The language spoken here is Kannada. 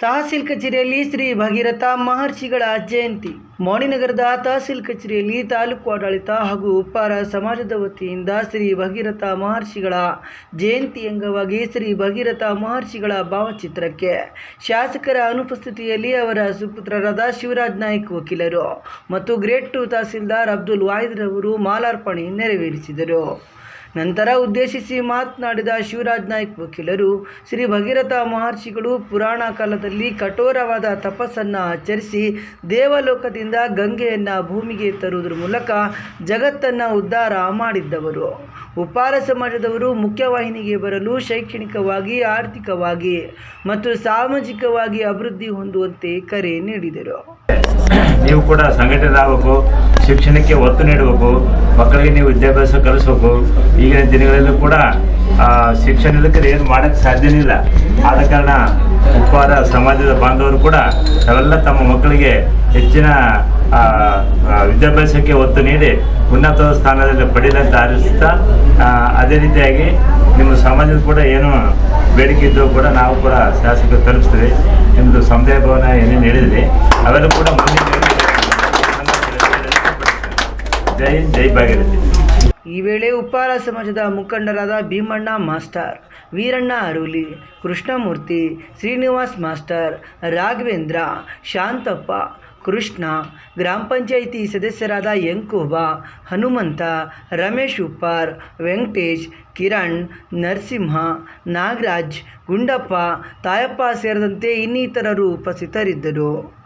ತಹಸೀಲ್ ಕಚೇರಿಯಲ್ಲಿ ಶ್ರೀ ಭಗೀರಥ ಮಹರ್ಷಿಗಳ ಜಯಂತಿ. ಮೌಣಿನಗರದ ತಹಸೀಲ್ ಕಚೇರಿಯಲ್ಲಿ ತಾಲೂಕು ಆಡಳಿತ ಹಾಗೂ ಉಪ್ಪಾರ ಸಮಾಜದ ವತಿಯಿಂದ ಶ್ರೀ ಭಗೀರಥ ಮಹರ್ಷಿಗಳ ಜಯಂತಿ ಅಂಗವಾಗಿ ಶ್ರೀ ಭಗೀರಥ ಮಹರ್ಷಿಗಳ ಭಾವಚಿತ್ರಕ್ಕೆ ಶಾಸಕರ ಅನುಪಸ್ಥಿತಿಯಲ್ಲಿ ಅವರ ಸುಪುತ್ರರಾದ ಶಿವರಾಜ್ ನಾಯ್ಕ್ ವಕೀಲರು ಮತ್ತು ಗ್ರೇಟ್ ಟು ತಹಸೀಲ್ದಾರ್ ಅಬ್ದುಲ್ ವಾಹಿದ್ರವರು ಮಾಲಾರ್ಪಣೆ ನೆರವೇರಿಸಿದರು. ನಂತರ ಉದ್ದೇಶಿಸಿ ಮಾತನಾಡಿದ ಶಿವರಾಜ್ ನಾಯ್ಕ್ ವಕೀಲರು, ಶ್ರೀ ಭಗೀರಥ ಮಹರ್ಷಿಗಳು ಪುರಾಣ ಕಾಲದಲ್ಲಿ ಕಠೋರವಾದ ತಪಸ್ಸನ್ನು ಆಚರಿಸಿ ದೇವಲೋಕದಿಂದ ಗಂಗೆಯನ್ನು ಭೂಮಿಗೆ ತರುವುದರ ಮೂಲಕ ಜಗತ್ತನ್ನು ಉದ್ಧಾರ ಮಾಡಿದ್ದವರು. ಉಪಾರ ಸಮಾಜದವರು ಮುಖ್ಯವಾಹಿನಿಗೆ ಬರಲು ಶೈಕ್ಷಣಿಕವಾಗಿ, ಆರ್ಥಿಕವಾಗಿ ಮತ್ತು ಸಾಮಾಜಿಕವಾಗಿ ಅಭಿವೃದ್ಧಿ ಹೊಂದುವಂತೆ ಕರೆ ನೀಡಿದರು. ನೀವು ಕೂಡ ಸಂಘಟನೆ ಆಗಬೇಕು ಶಿಕ್ಷಣಕ್ಕೆ ಒತ್ತು ನೀಡಬೇಕು, ಮಕ್ಕಳಿಗೆ ನೀವು ವಿದ್ಯಾಭ್ಯಾಸ ಕಲಿಸಬೇಕು. ಈಗಿನ ದಿನಗಳಲ್ಲೂ ಕೂಡ ಶಿಕ್ಷಣ ಇಲ್ಲದ್ರೆ ಏನು ಮಾಡೋಕ್ಕೆ ಸಾಧ್ಯನೇ ಇಲ್ಲ. ಆದ ಕಾರಣ ಉಪ್ಪಾರ ಸಮಾಜದ ಬಾಂಧವರು ಕೂಡ ತಾವೆಲ್ಲ ತಮ್ಮ ಮಕ್ಕಳಿಗೆ ಹೆಚ್ಚಿನ ವಿದ್ಯಾಭ್ಯಾಸಕ್ಕೆ ಒತ್ತು ನೀಡಿ ಉನ್ನತ ಸ್ಥಾನದಲ್ಲಿ ಪಡೆಯದಂತ ಆರಿಸ್ತಾ ಅದೇ ರೀತಿಯಾಗಿ ನಿಮ್ಮ ಸಮಾಜದ ಕೂಡ ಏನು ಬೇಡಿಕೆ ಇದ್ದರೂ ಕೂಡ ನಾವು ಕೂಡ ಶಾಸಕರು ತಲುಪಿಸ್ತೀವಿ. ನಿಮ್ಮದು ಸಮುದಾಯ ಭವನ ಏನೇನು ಹೇಳಿದ್ರಿ, ಅವೆಲ್ಲ ಕೂಡ ಜೈ ಜೈ ಭಾಗಿರತಿ ಈ ವೇಳೆ ಉಪ್ಪಾರ ಸಮಾಜದ ಮುಖಂಡರಾದ ಭೀಮಣ್ಣ ಮಾಸ್ಟರ್, ವೀರಣ್ಣ ಅರುಲಿ ಕೃಷ್ಣಮೂರ್ತಿ, ಶ್ರೀನಿವಾಸ್ ಮಾಸ್ಟರ್, ರಾಘವೇಂದ್ರ, ಶಾಂತಪ್ಪ ಕೃಷ್ಣ, ಗ್ರಾಮ ಪಂಚಾಯಿತಿ ಸದಸ್ಯರಾದ ಎಂಕುಬ, ಹನುಮಂತ, ರಮೇಶ್ ಉಪ್ಪಾರ್, ವೆಂಕಟೇಶ್, ಕಿರಣ್, ನರಸಿಂಹ, ನಾಗರಾಜ್, ಗುಂಡಪ್ಪ, ತಾಯಪ್ಪ ಸೇರಿದಂತೆ ಇನ್ನಿತರರು ಉಪಸ್ಥಿತರಿದ್ದರು.